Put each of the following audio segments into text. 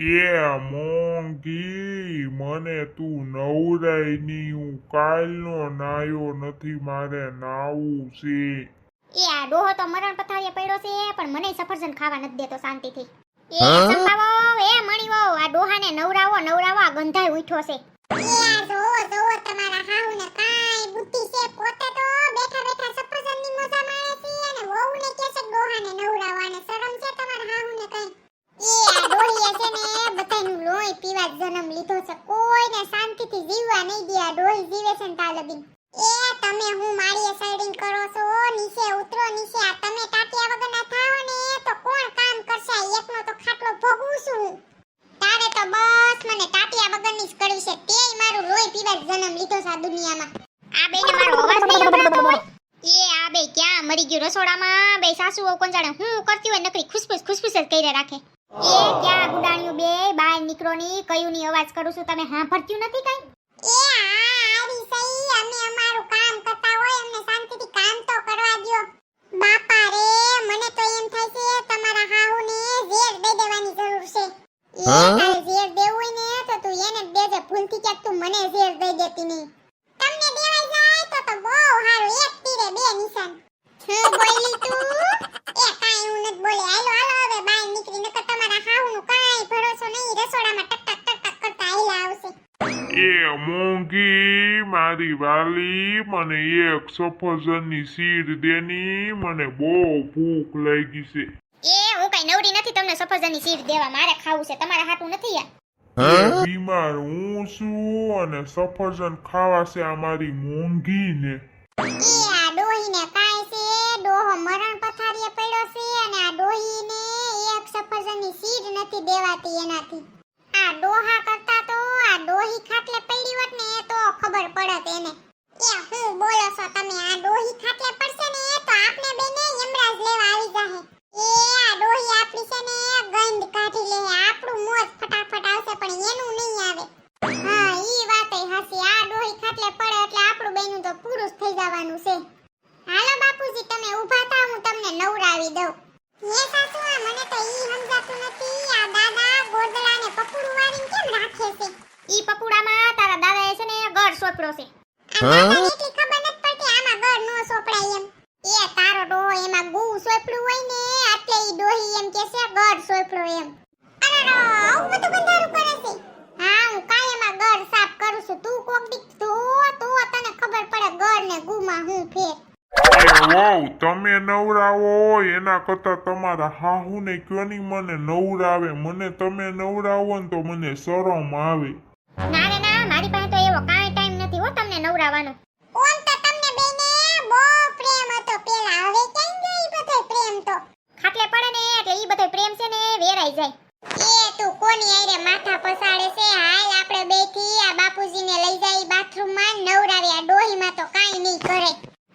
એ મોંઘી. મને તું નવરાઈની હું કાલનો નાયો નથી મારે નાવું છે. એ આ ડોહો તો મરણ પથારીએ પડ્યો છે પણ મને સફરજન ખાવા નથી દેતો શાંતિથી. એ સંભાવો એ મણીવો આ ડોહાને નવરાવો નવરાવો આ ગંધાય ઉઠ્યો છે. યાર જોવો જોવો તમારા હાહુને બધાયનું પીવા જન્મ લીધો છે. કોઈને શાંતિથી જીવવા નહીં દે ડોહી જીવે છે ને તા લગીન એ તમે હું મારી સાઈડિંગ કરો છો નીચે ઉતરો, નીચે આ તમે ટાટિયા વગરના થાઓ ને તો કોણ કામ કરશે? એકનો તો ખાટલો ભોગવું છું. તારે તો બસ મને ટાટિયા વગરની જ કરવી છે. તેય મારું લોહી પીવા જન્મ લીધો છે આ દુનિયામાં. આ બેને મારો અવાજ નહીં સંભળાતો હોય એ આ બે ક્યાં મરી ગયું? રસોડામાં બે સાસુ કોણ જાણે હું કરતી હોય, નકરી ખુશફુશ ખુશફુસ જ કર્યા રાખે. એ ક્યાં ગુડાણ્યું બે બહાર નીકળો કયુંની અવાજ કરું છું તમે સાંભળતું નથી કઈ? એ આ આરી અમે અમારું કામ કરતા હોય અમને શાંતિથી કામ તો કરવા દ્યો. બાપા રે મને તો એમ થાય છે તમારા હાહુને ઝેર દઈ દેવાની જરૂર છે. એ તારે ઝેર દેવું હોય ને તો તું એને જ દેજે ભૂલથી ક્યાંક તું મને ઝેર દઈ દેતી નહીં. તમને દેવાઈ જાય તો તો બહુ હારું એક તીરે બે નિશાન. હું બોલી તું. એ કાંઈ હું નથી બોલી હાલો હાલો હવે બહાર નીકળી નકર તમારા હાહુનું કાંઈ ભરોસો નહીં રસોડામાં ટક ટક ટક ટક કરતા હાલ્યા આવશે એ મોંઘી મારી વાલી મને એક સફરજનની સીડ દેની મને બહુ ભૂખ લાગી છે. એ હું કઈ નવરી નથી તમને સફરજનની સીડ દેવા મારે ખાવું છે તમારા હાથું નથી યાર. બીમાર હું છું અને સફરજન ખાવા છે આ મારી મોંઘી ને એ આ ડોહીને કાંઈ છે? ડોહો મરણ પથારીએ પડ્યો છે અને આ ડોહીને એક સફરજનની સીડ નથી દેવાતી એનાથી. આ ડોહા કરતા તો આ ડોહી ખાટલે પડી હોત ને તો ખબર કે હું બોલો છો તમે? આ ડોહી ખાટલે પડશે ને તો આપને બેને સોપડો છે આ એટલી ખબર નથી પડતી આમાં ગળ નો સોપડાય એમ. એ તારો ડોહો એમાં ગુ સોપડું હોય ને એટલે ઈ ડોહી એમ કે છે ગળ સોપડો એમ. અરે આવું બધું બંધારું કરે છે? હા હું કાયમાં ગળ સાફ કરું છું. તું કોક દી ધો તો તને ખબર પડે ગળ ને ગુમાં હું ફેર. વાવ તમે નવરાવો એના કરતા તમારા હાહુને કયો નહીં મને નવરાવે. મને તમે નવરાવો ને તો મને શરમ આવે. ના ના મારી પાસે તો એવો કાંઈ નથી હો તમને નવરાવાનો. ઓમ તો તમને બેને બહુ પ્રેમ હતો. પેલા હવે ક્યાં ગઈ બધો પ્રેમ તો? ખાટલે પડે ને એટલે ઈ બધો પ્રેમ છે ને વેરાઈ જાય. એ તું કોની આરે માથા પસાડે છે? હાલ આપણે બેથી આ બાપુજીને લઈ જાય બાથરૂમમાં નવરાવી આ ડોહીમાં તો કાઈ નહીં કરે.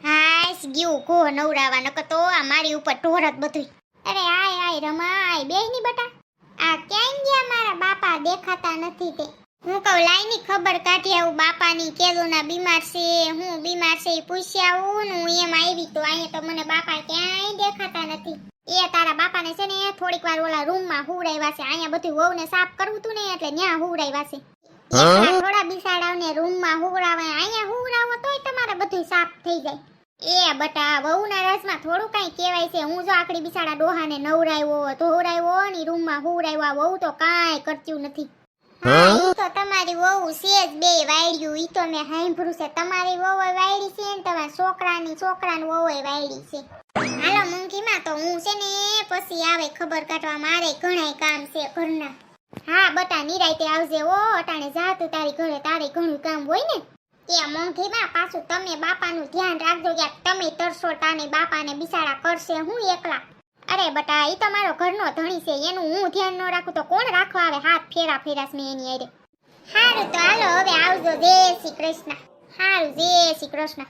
હાશ ગયું કો નવરાવા નકર તો આ મારી ઉપર ઢોરત બધું અરે આય આય રમા આય બેહની બટા. આ કેમ ગયા મારા બાપા? દેખાતા નથી તે. હું કહું લાઈની ખબર કાઢી આવું બાપાની કેદુના બીમાર છે હું બીમાર છે પૂછી આવું ને હું એમ આવી તો અહીંયા તો મને બાપા ક્યાંય દેખાતા નથી. એ તારા બાપાને છે ને થોડીક વાર ઓલા રૂમમાં હુવડાવ્યા છે અહીંયા બધું વહુને સાફ કરવું તું ને એટલે ન્યા હુવડાવ્યા છે. થોડા બિસાડાવને રૂમમાં હુવડાવે અહીંયા હુવડાવો તોય તમારે બધું સાફ થઈ જાય. એ બટા વહુના રસમાં થોડું કાંઈ કહેવાય છે હું જો આકડી બિસાડા ડોહાને નવરાવ્યો ધોવરાવ્યો ની રૂમમાં હુવડાવ્યો આ વહુ તો કાંઈ કરતું નથી. તમારી વહુ છે જ બે વાયડ્યું ઈ તો મેં સાંભળ્યું છે. તમારી વહુ વાયડી છે ને, તમારા છોકરાની છોકરાની વહુ વાયડી છે. હાલો મૂંગીમાં તો હું છે ને, પછી આવે ખબર કાઢવા, મારે ઘણાય કામ છે ઘરના. હા, બટા, નિરાયતે આવજે ઓ અટાણે જાતું તારી ઘરે, તારે ઘણું કામ હોય ને. એ મોંઘીમાં પાછું તમે બાપાનું ધ્યાન રાખજો કે તમે તરસો તાને બાપાને બિચારા કરશે, હું એકલા. અરે બટા એ તો મારો ઘરનો ધણી છે, એનું હું ધ્યાન ન રાખું તો કોણ રાખવા આવે હાથ ફેરા ફેરાસ મેં એની આરે હારું તો હાલો, હવે આવજો. જય શ્રી કૃષ્ણ. હારું, જય શ્રી કૃષ્ણ.